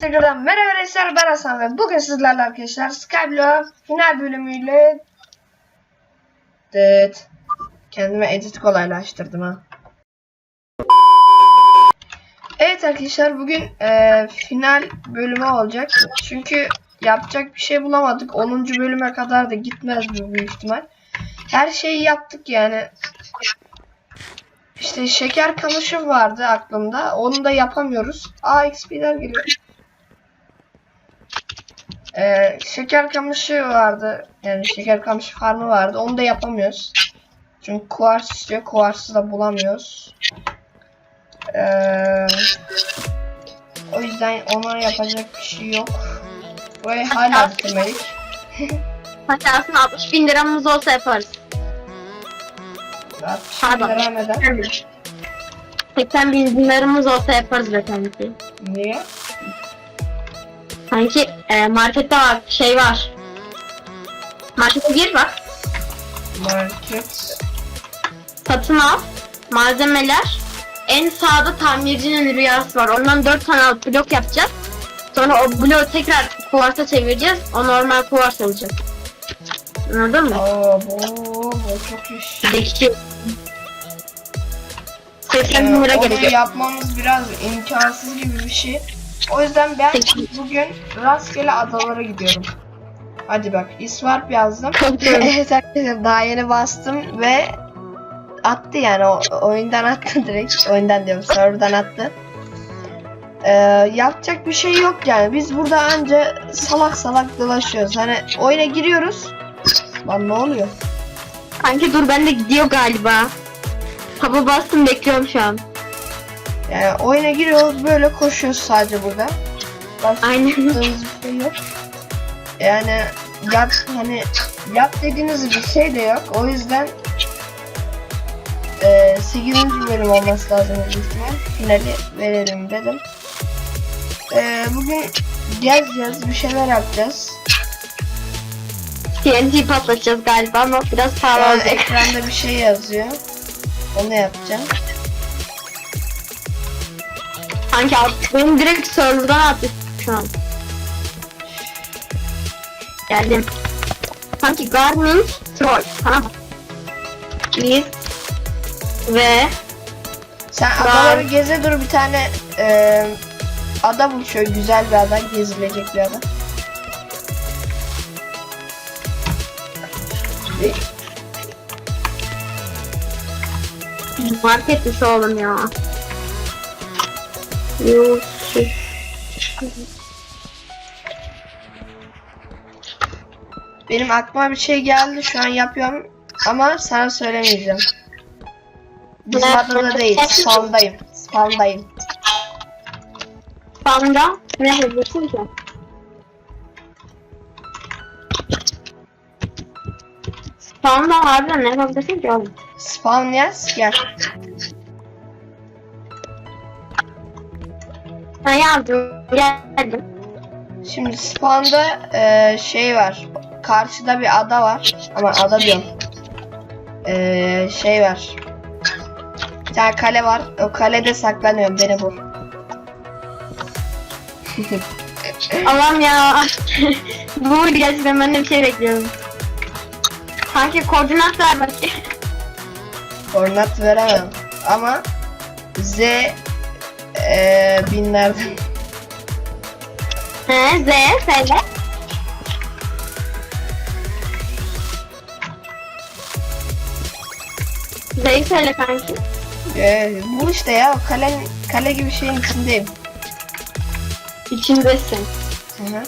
Tekrardan merhaba arkadaşlar ben Hasan ve bugün sizlerle arkadaşlar Skyblock final bölümüyle Dıt. Kendime edit kolaylaştırdım ha. Evet arkadaşlar bugün e, final bölümü olacak. Çünkü yapacak bir şey bulamadık. 10. bölüme kadar da gitmez bu büyük ihtimal. Her şeyi yaptık yani. İşte şeker kamışı vardı aklımda. Onu da yapamıyoruz. Aa XP'ler geliyor. Ee, şeker kamışı vardı. Yani şeker kamışı farmı vardı. Onu da yapamıyoruz. Çünkü kuvars istiyor. Kuvarsı da bulamıyoruz. Ee, o yüzden ona yapacak bir şey yok. Ve hala bitirmedik. Hatta aslında 60 bin liramız olsa yaparız. 60 Pardon. lira neden? 80 bin liramız olsa yaparız be sanki. Niye? Sanki e, markette var, şey var. Markete gir bak, Market. satın al, malzemeler. En sağda tamircinin rüyası var. Ondan 4 tane alıp blok yapacağız. Sonra o bloğu tekrar kuvarsa çevireceğiz. O normal kuvars olacak. Anladın mı? Aa bu, bu çok iş. Bekliyor. 80 Ee, onu yapmamız biraz imkansız gibi bir şey. O yüzden ben bugün rastgele adalara gidiyorum. Hadi bak isvarp yazdım. Evet arkadaşlar daha yeni bastım ve attı yani o oyundan attı direkt. Oyundan diyorum serverdan attı. Ee, yapacak bir şey yok yani. Biz burada anca salak salak dolaşıyoruz. Hani oyuna giriyoruz. Lan ne oluyor? Kanki dur ben de gidiyor galiba. Taba bastım bekliyorum şu an. Yani oyuna giriyoruz böyle koşuyoruz sadece burada. Başka Aynen. bir şey yok. Yani yap hani yap dediğiniz bir şey de yok. O yüzden e, 8. bölüm olması lazım ihtimal. Finali verelim dedim. E, bugün gezeceğiz, bir şeyler yapacağız. TNT patlatacağız galiba ama biraz pahalı an olacak. ekranda bir şey yazıyor. Onu yapacağım. Kanki at, benim direkt serverdan attı şu an. Geldim. Kanki Garmin Troll. Tamam. Biz ve Sen adaları geze dur bir tane e, ada bul şöyle güzel bir ada, gezilecek bir ada. market dışı oğlum ya. Yok. Benim aklıma bir şey geldi şu an yapıyorum ama sana söylemeyeceğim. Ne? adada değil, spawn'dayım. Spawn'dayım. Panda ne yapıyorsun ki? Panda harbiden ne yapabilirsin ki oğlum? Spawn yaz, gel. Ha yazdım. Geldim. Şimdi spawn'da e, şey var. Karşıda bir ada var. Ama ada diyorum. E, şey var. Bir tane kale var. O kalede saklanıyorum. Beni bul. Allah'ım ya. Bu gerçekten ben de bir şey bekliyorum. Sanki koordinat ver bakayım. Koordinat veremem. Ama Z e, binlerden. He, Z, söyle. Z'yi söyle kanki. E, bu işte ya. Kale, kale gibi şeyin içindeyim. İçindesin. Hı hı.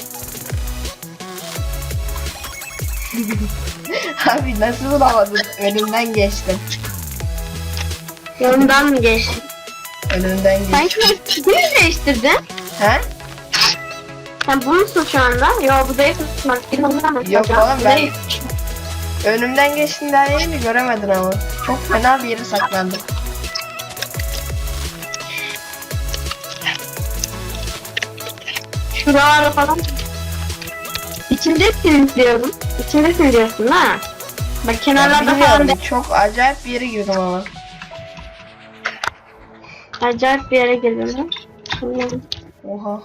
Abi nasıl bulamadın? Önümden geçtim. Yanından mı geçtin? Önümden geçtim. Sanki bunu değiştirdin. Ha? Sen bu musun şu anda? Yo bu değil. Bak, yanından bak. Yok Bak, oğlum, ben-. Önümden geçtin daha mi göremedin ama. Çok fena bir yere saklandım. Şuralara falan. İçindesin diyorum. İçindesin diyorsun ha. Bak kenarlarda falan bilmiyorum, çok acayip bir yere girdim ama. Acayip bir yere geliyorum. Oha.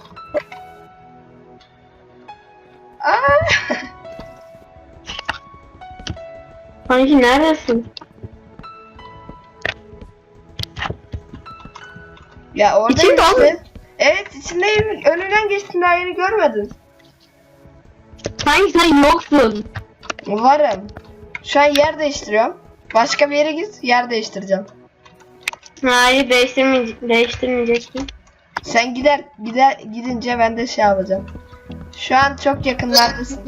Kanki neredesin? Ya orada İçinde işte. Evet içindeyim. Önünden geçtim daha yeni görmedin. Kanki sen yoksun. Varım. Şu an yer değiştiriyorum. Başka bir yere git yer değiştireceğim. Hayır değiştirmeyecek, değiştirmeyeceksin. Sen gider gider gidince ben de şey yapacağım. Şu an çok yakınlardasın.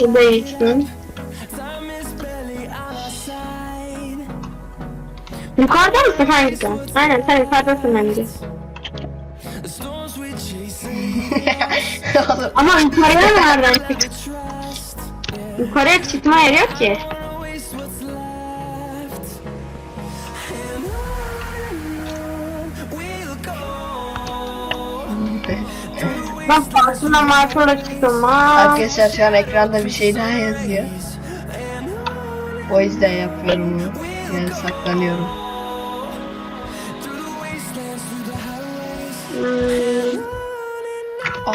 Bu değilsin. Yukarıda mısın kanki sen? Aynen sen yukarıdasın bence. Oğlum, Ama yukarıya nereden çık? Yukarıya çıkma yeri yok ki. Bak aslında Marta'da çıktım ha. Arkadaşlar şu an ekranda bir şey daha yazıyor. O yüzden yapıyorum bunu. Yani saklanıyorum. Hmm,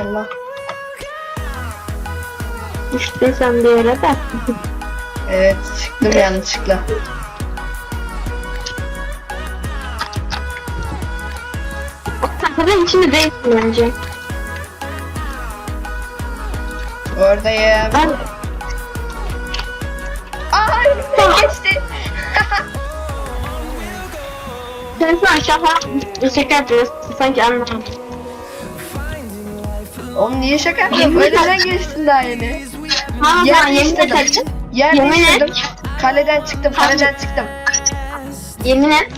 Allah. düştün sen bir yere de. Evet çıktım yanlışlıkla. Tahtadan içinde değilsin bence. Oradayım. Ben Ay geçti. sen aşağı teşekkür ederiz. Sanki anlamadım. Oğlum niye şaka yapıyorsun? Öyleden geçtin daha yeni. Yer ben yemin ederim. Yer Yemin et. değiştirdim. Kaleden çıktım, kaleden çıktım. Yemin et.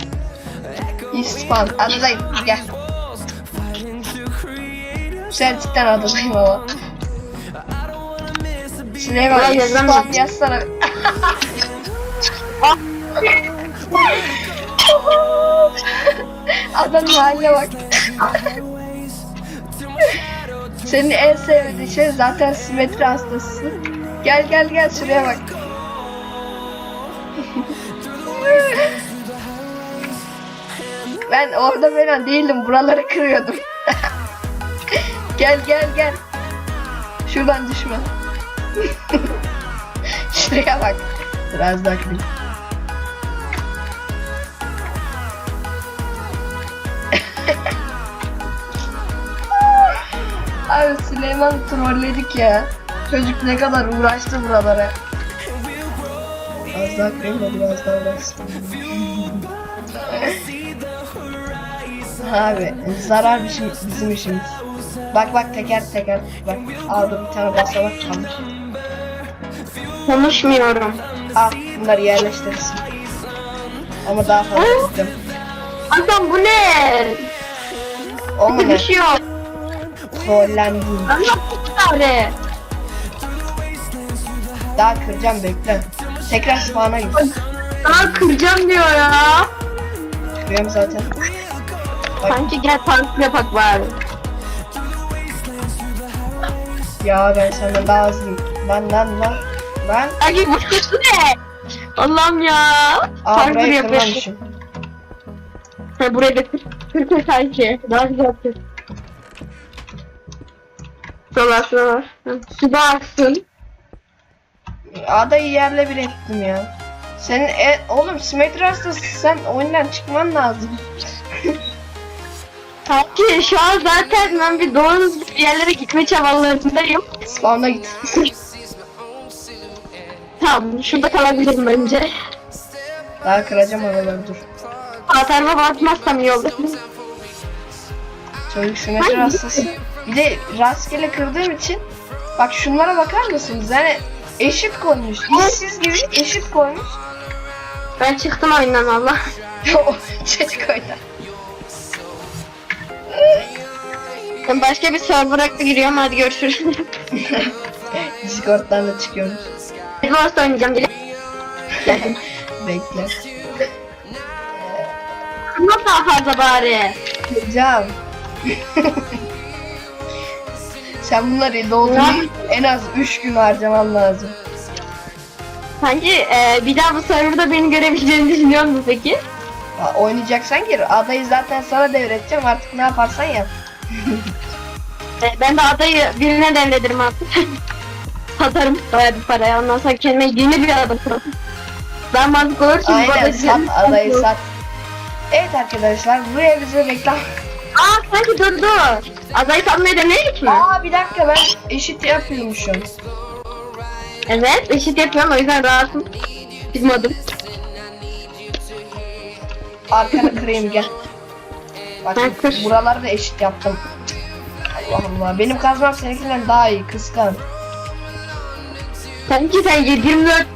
İspan, adadayım. Gel. Cidden adadayım ama. Yazamam. İspan yazsana. Adanın haline bak. Senin en sevdiğin şey zaten simetri hastasısın. Gel gel gel şuraya bak. ben orada falan değildim. Buraları kırıyordum. gel gel gel. Şuradan düşme. şuraya bak. Biraz daha kırayım. Abi Süleyman trolledik ya. Çocuk ne kadar uğraştı buralara. Az daha kırayım da biraz daha uğraşsın. Abi zarar bizim, bizim işimiz. Bak bak teker teker bak aldım bir tane basamak kalmış. Konuşmuyorum. Al bunları yerleştirirsin. Ama daha fazla gittim. Adam bu ne? O mu ne? Düşüyor. Trollendim. Bari. Daha kıracağım bekle. Tekrar spawn'a git. Aa kıracağım diyor ya. Kırıyorum zaten. Bak Sanki gel parti yapak bari. ya ben senden daha hızlıyım. Lan lan lan. Lan. Ay bu ne? Allah'ım ya. Aa burayı kırmamışım. Ha, buraya da. Kır kır sanki. Daha güzel kır. Sola sola. Hı, Su da aksın. Adayı yerle bir ettim ya. Senin e, oğlum simetri hastası sen oyundan çıkman lazım. Sanki şu an zaten ben bir doğru düzgün bir yerlere gitme çabalarındayım. Spawn'a git. Tamam şurada kalabilirim bence. Daha kıracağım oraları dur. Atarma basmazsam iyi olur. Ay. hastası. Bir de rastgele kırdığım için bak şunlara bakar mısınız? Yani eşit koymuş. İşsiz gibi eşit koymuş. Ben çıktım oyundan Allah. O Çocuk oynar. Ben başka bir server'a giriyorum hadi görüşürüz. Discord'dan da çıkıyormuş. Advance oynayacağım bile. Bekle. Daha fazla bari. Hocam. Sen bunları doldurmayı en az 3 gün harcaman lazım. Sanki e, bir daha bu serverda beni görebileceğini düşünüyor musun peki? Ha, Oynayacaksan gir. Adayı zaten sana devredeceğim. Artık ne yaparsan yap. E, ben de adayı birine devlederim artık. Satarım bayağı bir paraya. Ondan sonra kendime yeni bir ada kurarım. Ben mantık olur bu Aynen sat adayı sat. Evet arkadaşlar buraya bize reklam. Aa sanki durdu. Adayı satmayı deneyelim mi? Aa bir dakika ben eşit yapıyormuşum. Evet eşit yapıyorum o yüzden rahatım. Çıkmadım. Arkanı kırayım gel. Bak Ben kır. buraları da eşit yaptım. Allah Allah. Benim kazmam seninkinden daha iyi kıskan. Sanki sen 24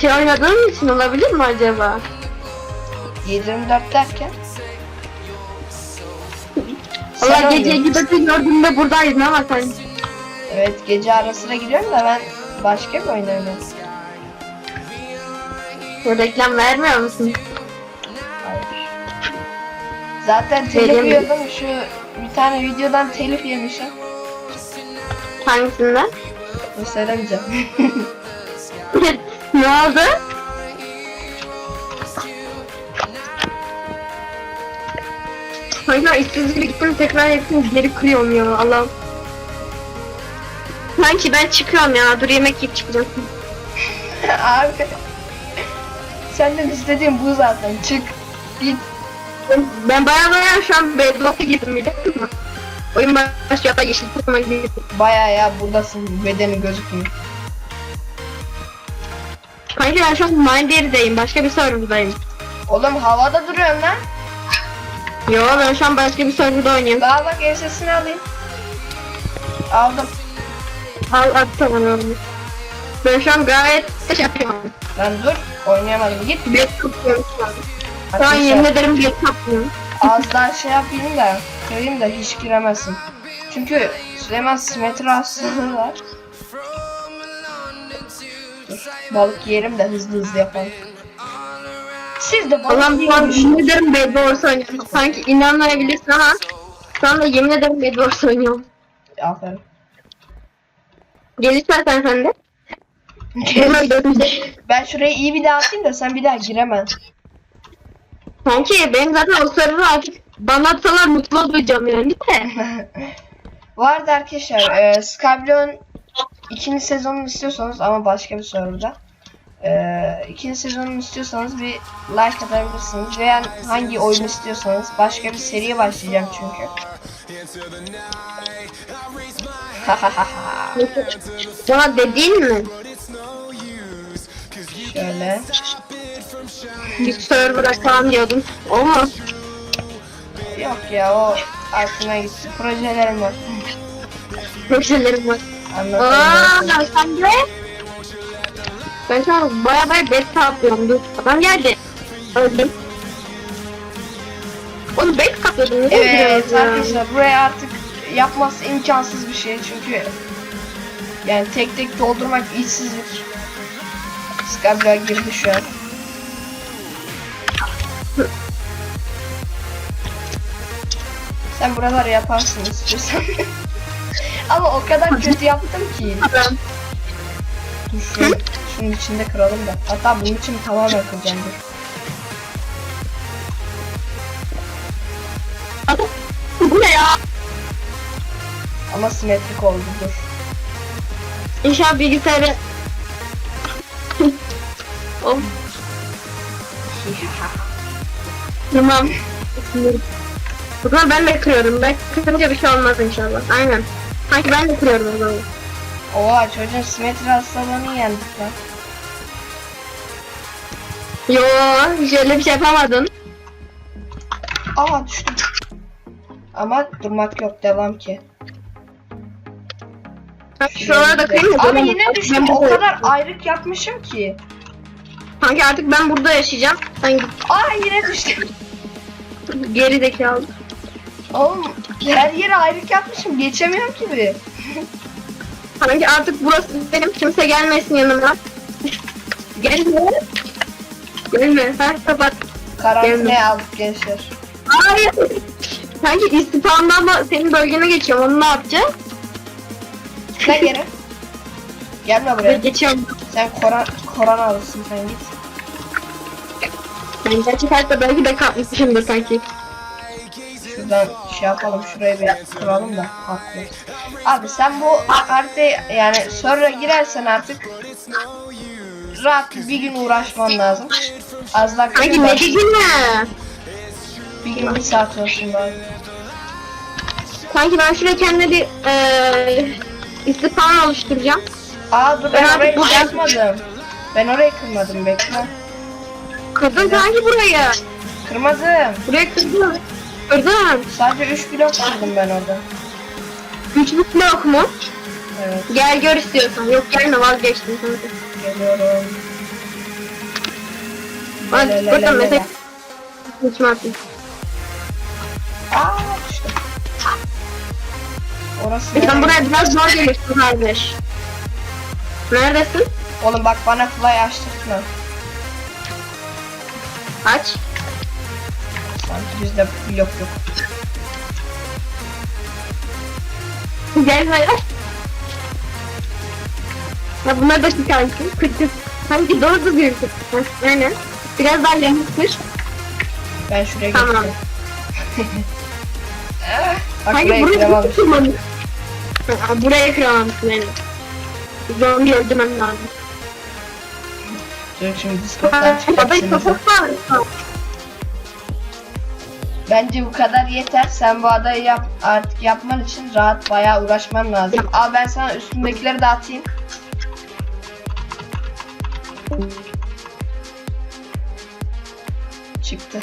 şey oynadığın için olabilir mi acaba? 724 derken. Valla Sen gece oynuyorsun. gibi gördüğümde buradaydın ama sen. Evet gece ara sıra gidiyorum da ben başka bir oyun oynuyorum. Bu reklam vermiyor musun? Hayır. Zaten telif yiyordum şu bir tane videodan telif yemişim. Hangisinden? Söylemeyeceğim. ne oldu? Hayır işsizlik gittim tekrar hepsini geri kırıyorum ya Allah'ım. Sanki ben çıkıyorum ya dur yemek yiyip çıkacağım. Abi. Senden istediğim bu zaten. Çık. Git. Ben, baya baya şu an bedrock'a girdim biliyor musun? Oyun başlıyor da yeşil takıma gidiyorum. Baya ya buradasın. Bedeni gözükmüyor. Kanka ben şu an Minder'deyim başka bir serverdayım. Oğlum havada duruyorsun lan. Yo ben şu an başka bir serverda oynuyorum. Daha bak ensesini alayım. Aldım. Al at tamam. Ben şu an gayet şey yapıyorum. Lan dur. Oynayamadım. Git. Bilet kapıyorum şu an. Şu an yemin ederim bilet kapıyorum. Az daha şey yapayım da. Kırayım da hiç giremezsin. Çünkü Süleyman simetri hastalığı var. Dur. Balık yiyelim de hızlı hızlı yapalım. Siz de balık Allah'ım şu an yemin ederim Bad Wars oynuyorum. Sanki inanmayabilirsin ama şu anda yemin ederim Bad Wars oynuyorum. Aferin. Gel istersen sen de. Hemen dönünce. Ben şurayı iyi bir daha atayım da sen bir daha giremem. Sanki benim zaten o server artık bana atsalar mutlu olacağım yani de. Vardı arkadaşlar. E, Skyblock'un ikinci sezonunu istiyorsanız ama başka bir serverda. E, ikinci sezonunu istiyorsanız bir like atabilirsiniz. Veya hangi oyun istiyorsanız başka bir seriye başlayacağım çünkü. Bana dediğin mi? Şöyle. Bir server açalım diyordum. Olmaz. Yok ya o aklına gitti. Projelerim var. Projelerim var. Anlatamıyorum. Aaa sen de. Ben şu an baya baya beta yapıyorum. Dur. Adam geldi. Öldüm. Onu base kapıyordum. Evet arkadaşlar buraya artık yapması imkansız bir şey çünkü yani tek tek doldurmak işsizlik. Skabla girdi şu an. Sen buraları yaparsın istiyorsan. Ama o kadar kötü yaptım ki. Dur şunun içinde kıralım da. Hatta bunun için tamamen kıracağım. Bu ne ya? Ama simetrik oldu dur. İnşallah bilgisayarı... of tamam. O zaman ben de kırıyorum. Ben kırınca bir şey olmaz inşallah. Aynen. Sanki ben de kırıyorum o zaman. Oha çocuğun simetri hastalığını yendik lan. Yo, hiç öyle bir şey yapamadın. Aa düştüm. Ama durmak yok devam ki. Ha, Şuralara da kırayım mı? Abi yine Ben düştüm. O kadar ayrık yapmışım ki. Sanki artık ben burada yaşayacağım. Sen git Aa yine düştüm. geri zekalı. Oğlum her yere ayrık yapmışım. Geçemiyorum ki bir. Sanki artık burası benim kimse gelmesin yanıma. Gelme. Gelme. Ha kapat. Karantinaya aldık gençler. Hayır. Sanki istihdamdan da senin bölgene geçiyorum. Onu ne yapacağız? Sen geri. Gelme buraya. geçiyorum. Sen koran, korona alısın sen git. Yani gerçek hayatta belki de kapmışımdır sanki. Şuradan şey yapalım şurayı bir kuralım da haklı. Abi sen bu haritayı yani sonra girersen artık rahat bir gün uğraşman lazım. Az daha Kanki kırıyor ne dedin mi? Bir gün bir saat olsun bari. Kanki ben şuraya kendime bir eee istifam oluşturacağım. Aa dur ben Ben artık orayı bu- şey yapmadım. Ben orayı kırmadım bekle. Kırdın kanki burayı. Kırmadım. Buraya kırdın. Kırdın. Sadece 3 blok kırdım ben orada. Üç blok mu? Evet Gel gör istiyorsan. Yok gelme vazgeçtim kanka. Geliyorum. Bak Le le le burada le mesela içime atayım. Aa işte. Orası nereye? buraya biraz zor gelirsin kardeş. Neredesin? Oğlum bak bana fly açtırtma. Aç. Sanki bizde blok yok. Gel hayır. Ya bunlar da şu kanki. Kırkız. Sanki doğru düzgün kırkız. Aynen. Biraz daha yamukmuş. Ben şuraya Tamam. geçiyorum. bak Hangi buraya buraya kıramamış. kırmamış? Ha, Buraya kıramamışsın yani. Zombi öldürmem lazım. Dur şimdi Discord'dan çıkart Adayı seni. kapat var. Bence bu kadar yeter. Sen bu adayı yap artık yapman için rahat bayağı uğraşman lazım. Al ben sana üstündekileri de atayım. Çıktı.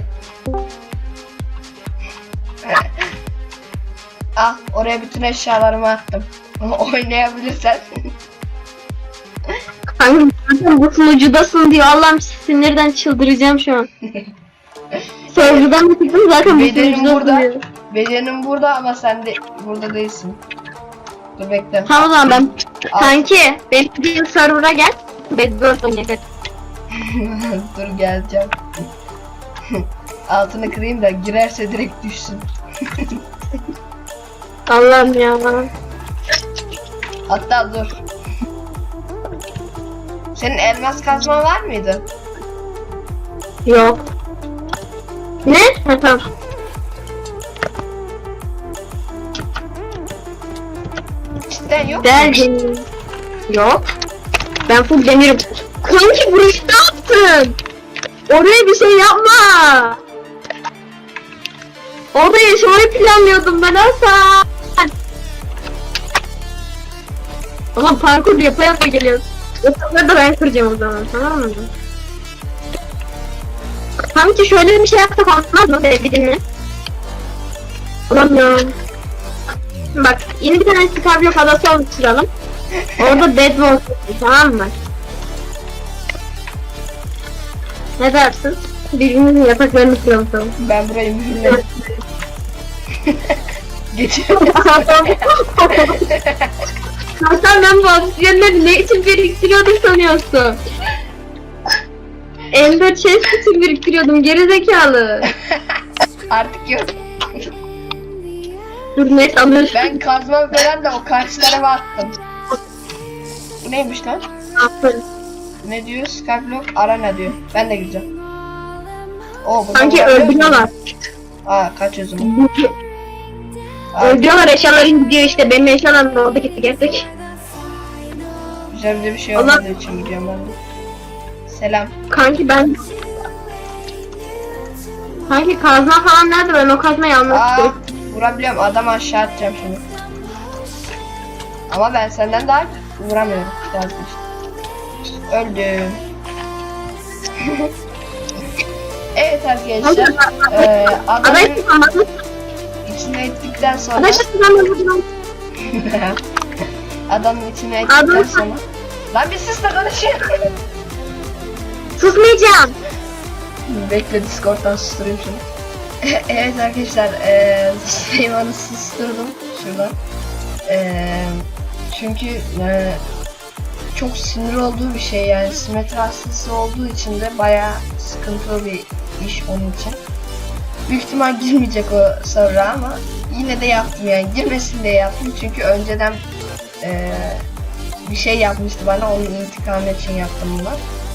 Al oraya bütün eşyalarımı attım. Oynayabilirsen. Kanka zaten bu sunucudasın diyor. Allah'ım sinirden çıldıracağım şu an. Server'dan da çıktım zaten bu Bedenim sunucudasın burada. diyor. Bedenim burada ama sen de burada değilsin. Dur bekle. Tamam o zaman ben Al. kanki benim bir server'a gel. Bedwars oynayacak. Dur geleceğim. Altını kırayım da girerse direkt düşsün. Allah'ım ya. Hatta dur. Senin elmas kazma var mıydı? Yok. Ne? Ha, tamam. Cidden yok. Demir. Yok. Ben full demirim. Kanki burayı ne yaptın? Oraya bir şey yapma. Orada yaşamayı planlıyordum ben Hasan. Ulan parkur yapa yapa geliyoruz. Yoksaları da ben kıracağım o zaman tamam mı? Kanki şöyle bir şey yapsak olmaz mı sevgilimle? Ulan ya. Bak yeni bir tane Skyblock adası oluşturalım. Orada Bedwars tamam mı? Ne dersin? Birbirimizin yataklarını kıralım. Ben burayı mühürledim. Geçiyorum. Hasan ben bu oksijenleri ne için biriktiriyordum sanıyorsun? Ender chest için biriktiriyordum gerizekalı. Artık yok. Dur neyse alıyorsun. Ben kazma falan da o karşı tarafa attım. Bu neymiş lan? Aferin. Ne diyor? Skyblock Arena diyor. Ben de gireceğim. Oo, Sanki öldürüyorlar. Aa kaç özüm. Aa, Öldürüyorlar eşyaların gidiyor işte. Benim eşyalarım da orada gitti gerçek. güzel bir şey Allah- olmadığı için gidiyorum ben de. Selam. Kanki ben... Kanki kazma falan nerede? Ben o kazmayı istiyorum. vurabiliyorum. Adam aşağı atacağım şimdi. Ama ben senden daha vuramıyorum. İşte. Öldüm. evet arkadaşlar. eee adamın Adayı tutamadım. içine ettikten sonra tutamadım. adamın içine ettikten Adam- sonra Lan bir sus da konuşayım. Susmayacağım. Bekle Discord'dan susturayım şunu. evet arkadaşlar eee Süleyman'ı susturdum şuradan. Eee çünkü eee, çok sinir olduğu bir şey yani simetri hastası olduğu için de bayağı sıkıntılı bir iş onun için. Büyük ihtimal girmeyecek o sonra ama yine de yaptım yani girmesin diye yaptım çünkü önceden eee, bir şey yapmıştı bana onun intikamı için yaptım bunu.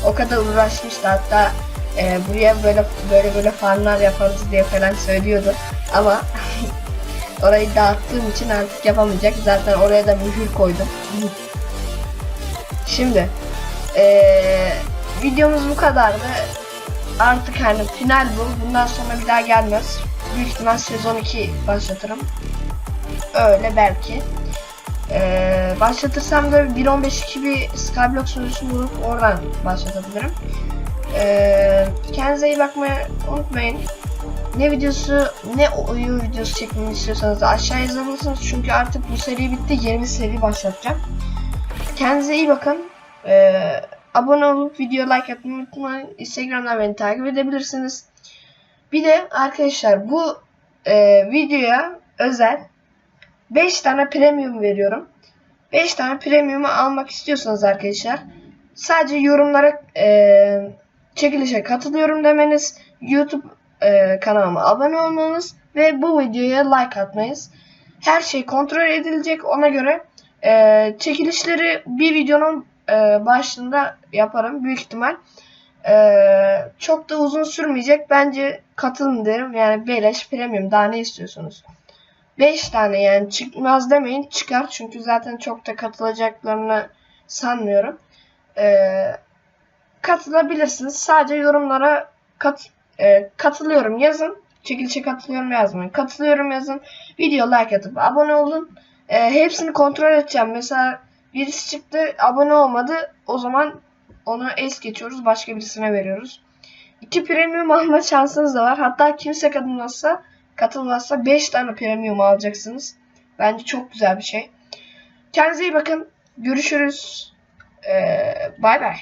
O kadar uğraşmıştı hatta e, buraya böyle böyle böyle farmlar yaparız diye falan söylüyordu. Ama orayı dağıttığım için artık yapamayacak. Zaten oraya da mühür koydum. Şimdi eee, videomuz bu kadardı. Artık hani final bu. Bundan sonra bir daha gelmez. Büyük ihtimal sezon 2 başlatırım. Öyle belki. Eee, başlatırsam da 1.15.2 bir Skyblock sunucusu bulup oradan başlatabilirim. Eee kendinize iyi bakmayı unutmayın. Ne videosu, ne oyun videosu çekmemi istiyorsanız da aşağı yazabilirsiniz. Çünkü artık bu seri bitti. Yeni bir seri başlatacağım. Kendinize iyi bakın. Ee, abone olup video like atmayı unutmayın. Instagram'dan beni takip edebilirsiniz. Bir de arkadaşlar bu e, videoya özel 5 tane premium veriyorum. 5 tane premium'u almak istiyorsanız arkadaşlar sadece yorumlara e, çekilişe katılıyorum demeniz, YouTube e, kanalıma abone olmanız ve bu videoya like atmanız. Her şey kontrol edilecek. Ona göre e, çekilişleri bir videonun e, başında yaparım büyük ihtimal. E, çok da uzun sürmeyecek. Bence katılın derim. Yani beleş premium daha ne istiyorsunuz? 5 tane yani çıkmaz demeyin çıkar. Çünkü zaten çok da katılacaklarını sanmıyorum. E, katılabilirsiniz. Sadece yorumlara kat, e, katılıyorum yazın. Çekilişe katılıyorum yazmayın. Katılıyorum yazın. Video like atıp abone olun. E, hepsini kontrol edeceğim. Mesela birisi çıktı abone olmadı. O zaman onu es geçiyoruz. Başka birisine veriyoruz. İki premium alma şansınız da var. Hatta kimse katılmazsa katılmazsa 5 tane premium alacaksınız. Bence çok güzel bir şey. Kendinize iyi bakın. Görüşürüz. Ee, bay bay.